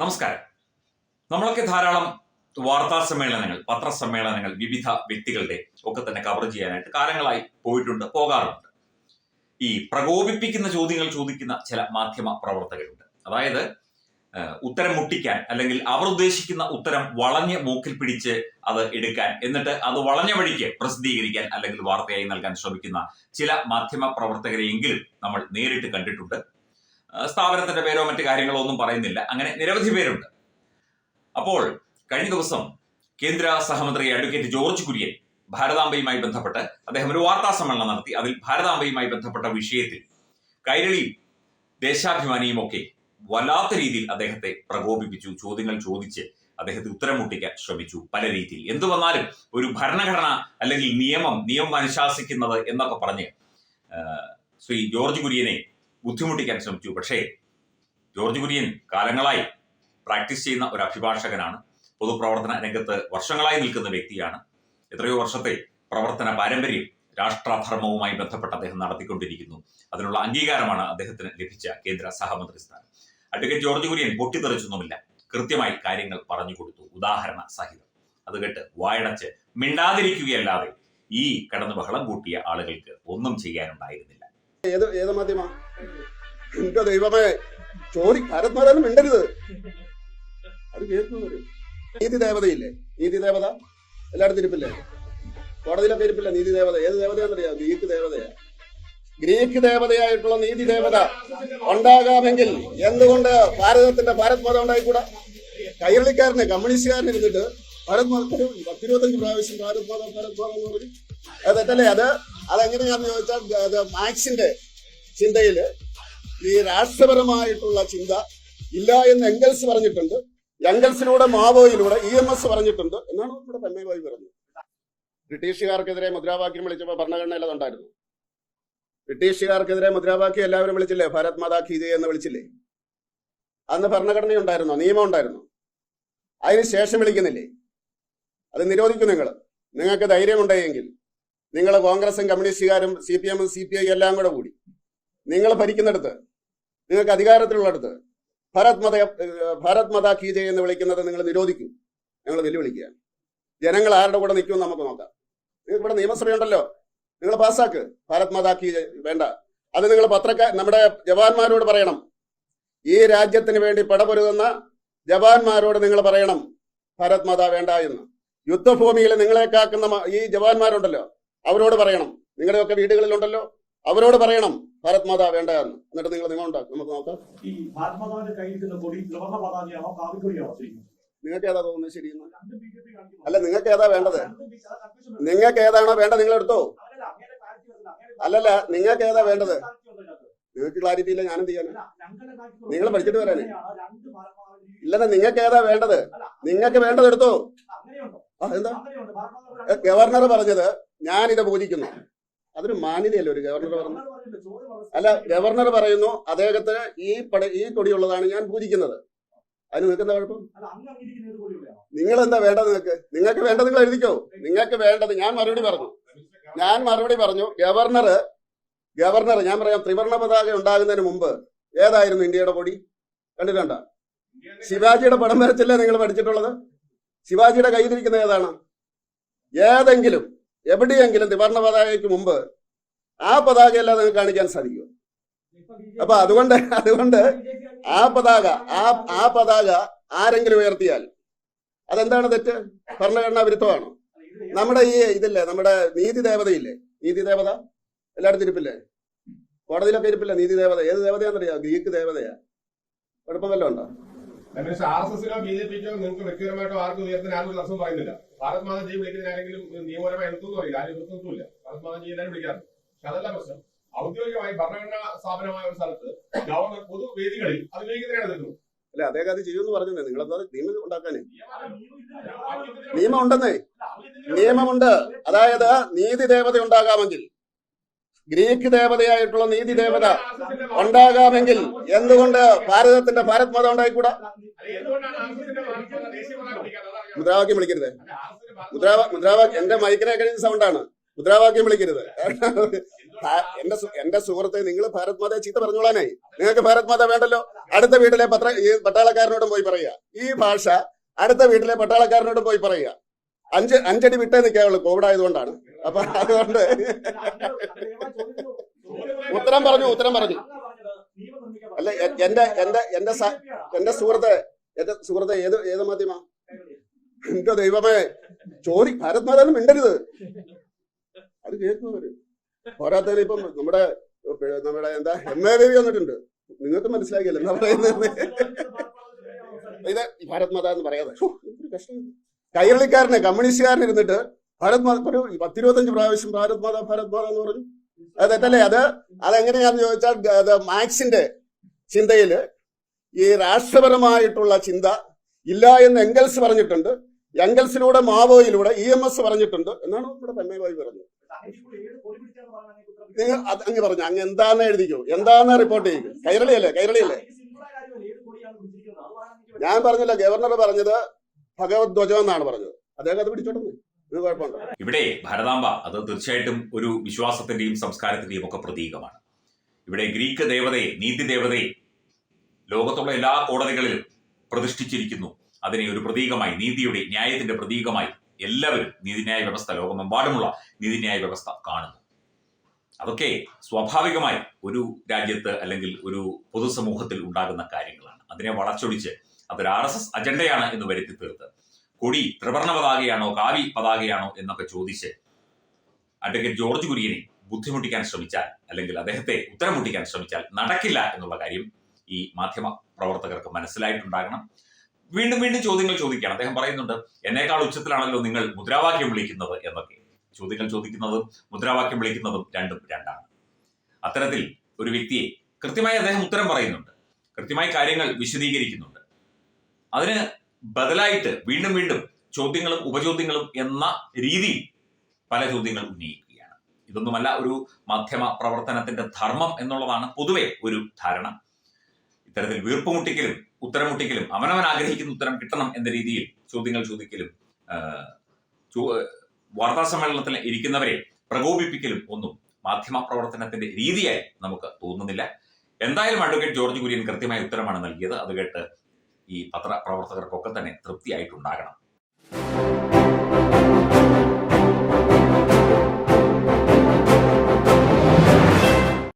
നമസ്കാരം. നമ്മളൊക്കെ ധാരാളം വാർത്താ സമ്മേളനങ്ങൾ പത്രസമ്മേളനങ്ങൾ വിവിധ വ്യക്തികളുടെ ഒക്കെ തന്നെ കവർ ചെയ്യാനായിട്ട് കാലങ്ങളായി പോയിട്ടുണ്ട് പോകാറുണ്ട്. ഈ പ്രകോപിപ്പിക്കുന്ന ചോദ്യങ്ങൾ ചോദിക്കുന്ന ചില മാധ്യമ പ്രവർത്തകരുണ്ട്. അതായത് ഉത്തരം മുട്ടിക്കാൻ അല്ലെങ്കിൽ അവർ ഉദ്ദേശിക്കുന്ന ഉത്തരം വളഞ്ഞ് മൂക്കിൽ പിടിച്ച് അത് എടുക്കാൻ എന്നിട്ട് അത് വളഞ്ഞ വഴിക്ക് പ്രസിദ്ധീകരിക്കാൻ അല്ലെങ്കിൽ വാർത്തയായി നൽകാൻ ശ്രമിക്കുന്ന ചില മാധ്യമ പ്രവർത്തകരെയെങ്കിലും നമ്മൾ നേരിട്ട് കണ്ടിട്ടുണ്ട്. സ്ഥാപനത്തിന്റെ പേരോ മറ്റു കാര്യങ്ങളോ ഒന്നും പറയുന്നില്ല. അങ്ങനെ നിരവധി പേരുണ്ട്. അപ്പോൾ കഴിഞ്ഞ ദിവസം കേന്ദ്ര സഹമന്ത്രി അഡ്വക്കേറ്റ് ജോർജ് കുര്യൻ ഭാരതാംബയുമായി ബന്ധപ്പെട്ട് അദ്ദേഹം ഒരു വാർത്താ സമ്മേളനം നടത്തി. അതിൽ ഭാരതാംബയുമായി ബന്ധപ്പെട്ട വിഷയത്തിൽ കൈരളിയും ദേശാഭിമാനിയും ഒക്കെ വല്ലാത്ത രീതിയിൽ അദ്ദേഹത്തെ പ്രകോപിപ്പിച്ചു ചോദ്യങ്ങൾ ചോദിച്ച് അദ്ദേഹത്തെ ഉത്തരം മുട്ടിക്കാൻ ശ്രമിച്ചു പല രീതിയിൽ. എന്തു വന്നാലും ഒരു ഭരണഘടന അല്ലെങ്കിൽ നിയമം നിയമം അനുശാസിക്കുന്നത് എന്നൊക്കെ പറഞ്ഞ് ശ്രീ ജോർജ് കുര്യനെ ബുദ്ധിമുട്ടിക്കാൻ ശ്രമിച്ചു. പക്ഷേ ജോർജ് കുര്യൻ കാലങ്ങളായി പ്രാക്ടീസ് ചെയ്യുന്ന ഒരു അഭിഭാഷകനാണ്. പൊതുപ്രവർത്തന രംഗത്ത് വർഷങ്ങളായി നിൽക്കുന്ന വ്യക്തിയാണ്. എത്രയോ വർഷത്തെ പ്രവർത്തന പാരമ്പര്യം രാഷ്ട്രധർമ്മവുമായി ബന്ധപ്പെട്ട് അദ്ദേഹം നടത്തിക്കൊണ്ടിരിക്കുന്നു. അതിനുള്ള അംഗീകാരമാണ് അദ്ദേഹത്തിന് ലഭിച്ച കേന്ദ്ര സഹമന്ത്രി സ്ഥാനം. അഡ്വക്കേറ്റ് ജോർജ് കുര്യൻ പൊട്ടിത്തെറിച്ചൊന്നുമില്ല. കൃത്യമായി കാര്യങ്ങൾ പറഞ്ഞു കൊടുത്തു. ഉദാഹരണ സഹിതം. അത് കേട്ട് വായടച്ച് മിണ്ടാതിരിക്കുകയല്ലാതെ ഈ കടന്നു ബഹളം കൂട്ടിയ ആളുകൾക്ക് ഒന്നും ചെയ്യാനുണ്ടായിരുന്നില്ല. ഏത് ഏത് മാധ്യമ? എന്റെ ദൈവമേ ചോദി ഭാരത്മാരാണ് മിണ്ടരുത്. അത് കേൾക്കുന്നവര്. നീതി ദേവതയില്ലേ? നീതി ദേവത? എല്ലായിടത്തും ഇരിപ്പില്ലേ കോടതിയിലൊക്കെ ഇരിപ്പില്ല നീതി ദേവത? ഏത് ദേവതയാണെന്നറിയാം ഗ്രീക്ക് ദേവതയാ. ഗ്രീക്ക് ദേവതയായിട്ടുള്ള നീതി ദേവത ഉണ്ടാകാമെങ്കിൽ എന്തുകൊണ്ട് ഭാരതത്തിന്റെ ഭാരത് മതം ഉണ്ടായിക്കൂടാ? കൈരളിക്കാരനെ കമ്മ്യൂണിസ്റ്റുകാരനെ ഇരുന്നിട്ട് ഭാരത് മതത്തിന് പത്തിരുപത്തഞ്ച് പ്രാവശ്യം ഭാരത് മതം ഭാരത് മതം എന്ന് പറഞ്ഞു അത് തെറ്റല്ലേ അത് അതെങ്ങനെയാന്ന് ചോദിച്ചാൽ അത് മാക്സിന്റെ ചിന്തയിൽ ഈ രാഷ്ട്രപരമായിട്ടുള്ള ചിന്ത ഇല്ല എന്ന് എംഗൽസ് പറഞ്ഞിട്ടുണ്ട്. എംഗൽസിലൂടെ മാവോയിലൂടെ ഇ എം എസ് പറഞ്ഞിട്ടുണ്ട്. എന്നാണ് നമ്മുടെ പെമ്മേവായി പറഞ്ഞത്. ബ്രിട്ടീഷുകാർക്കെതിരെ മുദ്രാവാക്യം വിളിച്ചപ്പോൾ ഭരണഘടനയിൽ അതുണ്ടായിരുന്നു ബ്രിട്ടീഷുകാർക്കെതിരെ മുദ്രാവാക്യം എല്ലാവരും വിളിച്ചില്ലേ? ഭാരത് മാതാ കീ എന്ന് വിളിച്ചില്ലേ? അന്ന് ഭരണഘടന ഉണ്ടായിരുന്നോ നിയമം ഉണ്ടായിരുന്നോ. അതിന് ശേഷം വിളിക്കുന്നില്ലേ? അത് നിരോധിക്കും നിങ്ങൾ നിങ്ങൾക്ക് ധൈര്യമുണ്ടെങ്കിൽ നിങ്ങൾ കോൺഗ്രസും കമ്മ്യൂണിസ്റ്റുകാരും സി പി എമ്മും സി പി ഐ എല്ലാം കൂടെ കൂടി. നിങ്ങൾ ഭരിക്കുന്നിടത്ത് നിങ്ങൾക്ക് അധികാരത്തിലുള്ളിടത്ത് ഭാരത് മത ഭരത് കീജ കീ എന്ന് വിളിക്കുന്നത് നിങ്ങൾ നിരോധിക്കും. ഞങ്ങൾ വെല്ലുവിളിക്കുക ജനങ്ങൾ ആരുടെ കൂടെ നിൽക്കുമെന്ന് നമുക്ക് നോക്കാം. നിങ്ങൾക്ക് ഇവിടെ നിയമസഭയുണ്ടല്ലോ നിങ്ങൾ പാസ്സാക്ക്. ഭാരത് മാതാ കീ വേണ്ട. അത് നിങ്ങൾ പത്രക്കാർ നമ്മുടെ ജവാന്മാരോട് പറയണം. ഈ രാജ്യത്തിന് വേണ്ടി പടപൊരുതുന്ന ജവാന്മാരോട് നിങ്ങൾ പറയണം. ഭാരത് മാതാ വേണ്ട എന്ന്. യുദ്ധഭൂമിയിൽ നിങ്ങളെ കാക്കുന്ന ഈ ജവാന്മാരുണ്ടല്ലോ. അവരോട് പറയണം. നിങ്ങളുടെയൊക്കെ വീടുകളിലുണ്ടല്ലോ. അവരോട് പറയണം. ഭാരത് മാതാ വേണ്ട എന്ന്. എന്നിട്ട് നിങ്ങൾ നിങ്ങൾ ഉണ്ടാക്കും. നമുക്ക് നോക്കാം. ഈ ഭാരതമാതാവിന്റെ കയ്യിരിക്കുന്ന കൊടി ത്രിവർണ പതാകയാണോ കാവിക്കൊടിയാണോ ശരിക്കും നിങ്ങൾക്ക് ഏതാ തോന്നുന്നത് ശരിയെന്ന്. അല്ല നിങ്ങൾക്ക് ഏതാ വേണ്ടത്. നിങ്ങൾക്ക് ഏതാണോ വേണ്ടത് നിങ്ങൾ എടുത്തോ? അല്ലല്ല നിങ്ങൾക്ക് ഏതാ വേണ്ടത്? നിങ്ങൾക്ക് ക്ലാരിറ്റി ഇല്ല ഞാനെന്ത് അല്ല, നിങ്ങൾ പഠിച്ചിട്ട് വരാനേ. ഇല്ലെന്ന് നിങ്ങൾക്ക് ഏതാ വേണ്ടത്? നിങ്ങൾക്ക് വേണ്ടത് എടുത്തോ? ആ എന്താ? ഗവർണർ പറഞ്ഞത് ഞാനിത് ബോധിക്കുന്നു. അതൊരു മാന്യതയല്ല ഒരു ഗവർണർ പറഞ്ഞു അല്ല ഗവർണർ പറയുന്നു അദ്ദേഹത്തിന് ഈ പട ഈ കൊടിയുള്ളതാണ് ഞാൻ പൂജിക്കുന്നത്. അതിന് നിങ്ങൾക്ക് എന്താ കുഴപ്പം? നിങ്ങൾ എന്താ വേണ്ടത് നിങ്ങൾക്ക് നിങ്ങൾക്ക് വേണ്ടത് നിങ്ങൾ എഴുതിക്കോ. നിങ്ങൾക്ക് വേണ്ടത് ഞാൻ മറുപടി പറഞ്ഞു. ഞാൻ മറുപടി പറഞ്ഞു ഗവർണർ ഗവർണർ ഞാൻ പറയാം ത്രിവർണ പതാക ഉണ്ടാകുന്നതിന് മുമ്പ് ഏതായിരുന്നു ഇന്ത്യയുടെ കൊടി? കണ്ടിട്ടുണ്ട ശിവാജിയുടെ പടം വരച്ചല്ലേ നിങ്ങൾ പഠിച്ചിട്ടുള്ളത്? ശിവാജിയുടെ കയ്യിലിരിക്കുന്ന ഏതാണ്? ഏതെങ്കിലും എവിടെയെങ്കിലും ത്രിവർണ പതാകയ്ക്ക് മുമ്പ് ആ പതാകയല്ലാതെ നിങ്ങൾക്ക് കാണിക്കാൻ സാധിക്കും അപ്പൊ അതുകൊണ്ട് അതുകൊണ്ട് ആ പതാക ആ ആ പതാക ആരെങ്കിലും ഉയർത്തിയാൽ അതെന്താണ് തെറ്റ്? ഭരണഘടനാ വിരുദ്ധമാണോ? നമ്മുടെ ഈ ഇതില്ലേ നമ്മുടെ നീതി ദേവതയില്ലേ? നീതി ദേവത? എല്ലായിടത്തും ഇരിപ്പില്ലേ? കോടതിയിലൊക്കെ ഇരിപ്പില്ല നീതി ദേവത? ഏത് ദേവതയാണെന്നറിയാം? ഗ്രീക്ക് ദേവതയാ. കുഴപ്പം വല്ലതും ഉണ്ടോ? ആർ എസ് എസിനോ ബി ജെ പിക്കോ നിങ്ങൾക്ക് വ്യക്തിപരമായിട്ടോ ആർക്കും ഉയർത്തിനാൽ തടസ്സം പറയുന്നില്ല. ഭാരത് മാതാ ജി വിളിക്കുന്ന ആരെങ്കിലും നിയമപരമായി എടുത്തു അറിയില്ല. ആരും എതിർത്തൊന്നുമില്ല ഭാരത് മാതാ ജി എല്ലാവരും വിളിക്കാറുണ്ട് പക്ഷെ അതല്ല പ്രശ്നം. ഔദ്യോഗികമായി ഭരണഘടനാ സ്ഥാപനമായ ഒരു സ്ഥലത്ത് ഗവർണർ പൊതുവേദികളിൽ അത് ഉപയോഗിക്കുന്നതിനാണ് എതിർക്കുന്നത് അല്ല അദ്ദേഹം അത് ചെയ്യുമെന്ന് പറഞ്ഞേ നിങ്ങളെന്താ നിയമം ഉണ്ടാക്കാനേ? നിയമം ഉണ്ടെന്നേ നിയമമുണ്ട്. അതായത് നീതി ദേവത ഉണ്ടാകാമെങ്കിൽ ഗ്രീക്ക് ദേവതയായിട്ടുള്ള നീതി ദേവത ഉണ്ടാകാമെങ്കിൽ എന്തുകൊണ്ട് ഭാരതത്തിന്റെ ഭാരത് മതം ഉണ്ടായിക്കൂടാ? മുദ്രാവാക്യം വിളിക്കരുത് മുദ്രാവാ മുദ്രാവാക്യം എന്റെ മൈക്കിനെ കഴിഞ്ഞ സൗണ്ടാണ് മുദ്രാവാക്യം വിളിക്കരുത് എന്റെ എന്റെ സുഹൃത്തെ നിങ്ങൾ ഭാരത് മാതയെ ചീത്ത പറഞ്ഞോളാനായി നിങ്ങൾക്ക് ഭാരത് മാത വേണ്ടല്ലോ അടുത്ത വീട്ടിലെ പത്ര ഈ പട്ടാളക്കാരനോടും പോയി പറയുക ഈ ഭാഷ അടുത്ത വീട്ടിലെ പട്ടാളക്കാരനോടും പോയി പറയുക അഞ്ച് അഞ്ചടി വിട്ടേ നിൽക്കാവുള്ളൂ കോവിഡ് ആയതുകൊണ്ടാണ് അപ്പൊ അതുകൊണ്ട് ഉത്തരം പറഞ്ഞു ഉത്തരം പറഞ്ഞു അല്ല എന്റെ എന്റെ എന്റെ എന്റെ സുഹൃത്തെ എന്റെ സുഹൃത്തെ ഏത് ഏത് മാധ്യമ? എന്റെ ദൈവമേ ചോദി ഭാരത് മാതാന്ന് മിണ്ടരുത്. അത് കേൾക്കുന്നവര് പോരാത്തതിന് ഇപ്പം നമ്മുടെ നമ്മുടെ എന്താ എം എ ദേവി വന്നിട്ടുണ്ട്. നിങ്ങൾക്ക് മനസ്സിലാക്കിയല്ലോ എന്താ പറയുന്നത്? ഇത് ഭാരത് മാതാ എന്ന് പറയാതെ. കൈരളിക്കാരനെ കമ്മ്യൂണിസ്റ്റുകാരൻ ഇരുന്നിട്ട് ഭാരത് മാത ഒരു പത്തിരുപത്തഞ്ച് പ്രാവശ്യം ഭാരത് മാതാ ഭാരത് മാതാ എന്ന് പറഞ്ഞു. അത് തെറ്റല്ലേ? അത് അതെങ്ങനെയാന്ന് ചോദിച്ചാൽ മാക്സിന്റെ ചിന്തയിൽ ഈ രാഷ്ട്രപരമായിട്ടുള്ള ചിന്ത ഇല്ല എന്ന് എംഗൽസ് പറഞ്ഞിട്ടുണ്ട്. എംഗൽസിലൂടെ മാവോയിലൂടെ ഇ എം എസ് പറഞ്ഞിട്ടുണ്ട് എന്നാണ് ഇവിടെ തന്നെയായി പറഞ്ഞത്. നിങ്ങൾ അത് അങ്ങ് പറഞ്ഞു. അങ്ങ് എന്താന്ന് എഴുതിക്കോ. എന്താന്ന് റിപ്പോർട്ട് ചെയ്യും. കൈരളിയല്ലേ? കൈരളിയല്ലേ? ഞാൻ പറഞ്ഞില്ല. ഗവർണർ പറഞ്ഞത് ഭഗവത് ധ്വജം എന്നാണ് പറഞ്ഞത്. അദ്ദേഹം അത് പിടിച്ചോട്ടെ ഇവിടെ ഭരതാംബ അത് തീർച്ചയായിട്ടും ഒരു വിശ്വാസത്തിന്റെയും സംസ്കാരത്തിന്റെയും ഒക്കെ പ്രതീകമാണ്. ഇവിടെ ഗ്രീക്ക് ദേവതയെ നീതി ദേവതയെ ലോകത്തുള്ള എല്ലാ കോടതികളിലും പ്രതിഷ്ഠിച്ചിരിക്കുന്നു. അതിനെ ഒരു പ്രതീകമായി നീതിയുടെ ന്യായത്തിന്റെ പ്രതീകമായി എല്ലാവരും നീതിന്യായ വ്യവസ്ഥ ലോകമെമ്പാടുമുള്ള നീതിന്യായ വ്യവസ്ഥ കാണുന്നു. അതൊക്കെ സ്വാഭാവികമായി ഒരു രാജ്യത്ത് അല്ലെങ്കിൽ ഒരു പൊതുസമൂഹത്തിൽ ഉണ്ടാകുന്ന കാര്യങ്ങളാണ്. അതിനെ വളച്ചൊടിച്ച് അതൊരു ആർ എസ് എസ് അജണ്ടയാണ് എന്ന് വരുത്തി തീർത്ത്. കൊടി ത്രിവർണ പതാകയാണോ കാവി പതാകയാണോ എന്നൊക്കെ ചോദിച്ച് അഡ്വക്കേറ്റ് ജോർജ് കുര്യനെ ബുദ്ധിമുട്ടിക്കാൻ ശ്രമിച്ചാൽ അല്ലെങ്കിൽ അദ്ദേഹത്തെ ഉത്തരം മുട്ടിക്കാൻ ശ്രമിച്ചാൽ നടക്കില്ല എന്നുള്ള കാര്യം ഈ മാധ്യമ പ്രവർത്തകർക്ക് മനസ്സിലായിട്ടുണ്ടാകണം. വീണ്ടും വീണ്ടും ചോദ്യങ്ങൾ ചോദിക്കുകയാണ്. അദ്ദേഹം പറയുന്നുണ്ട് എന്നേക്കാൾ ഉച്ചത്തിലാണല്ലോ നിങ്ങൾ മുദ്രാവാക്യം വിളിക്കുന്നത് എന്നൊക്കെ. ചോദ്യങ്ങൾ ചോദിക്കുന്നതും മുദ്രാവാക്യം വിളിക്കുന്നതും രണ്ടും രണ്ടാണ്. അത്തരത്തിൽ ഒരു വ്യക്തിയെ കൃത്യമായി അദ്ദേഹം ഉത്തരം പറയുന്നുണ്ട്. കൃത്യമായി കാര്യങ്ങൾ വിശദീകരിക്കുന്നുണ്ട്. അതിന് ബദലായിട്ട് വീണ്ടും വീണ്ടും ചോദ്യങ്ങളും ഉപചോദ്യങ്ങളും എന്ന രീതിയിൽ പല ചോദ്യങ്ങൾ ഉന്നയിക്കുകയാണ് ഇതൊന്നുമല്ല ഒരു മാധ്യമ പ്രവർത്തനത്തിന്റെ ധർമ്മം എന്നുള്ളതാണ് പൊതുവെ ഒരു ധാരണ. ഇത്തരത്തിൽ വീർപ്പുമുട്ടിക്കലും ഉത്തരമുട്ടിക്കലും അവനവൻ ആഗ്രഹിക്കുന്ന ഉത്തരം കിട്ടണം എന്ന രീതിയിൽ ചോദ്യങ്ങൾ ചോദിക്കലും വാർത്താ സമ്മേളനത്തിൽ ഇരിക്കുന്നവരെ പ്രകോപിപ്പിക്കലും ഒന്നും മാധ്യമ പ്രവർത്തനത്തിന്റെ രീതിയായി നമുക്ക് തോന്നുന്നില്ല. എന്തായാലും അഡ്വക്കേറ്റ് ജോർജ് കുര്യൻ കൃത്യമായ ഉത്തരമാണ് നൽകിയത്. അത് കേട്ട് ഈ പത്രപ്രവർത്തകർക്കൊക്കെ തന്നെ തൃപ്തിയായിട്ടുണ്ടാകണം.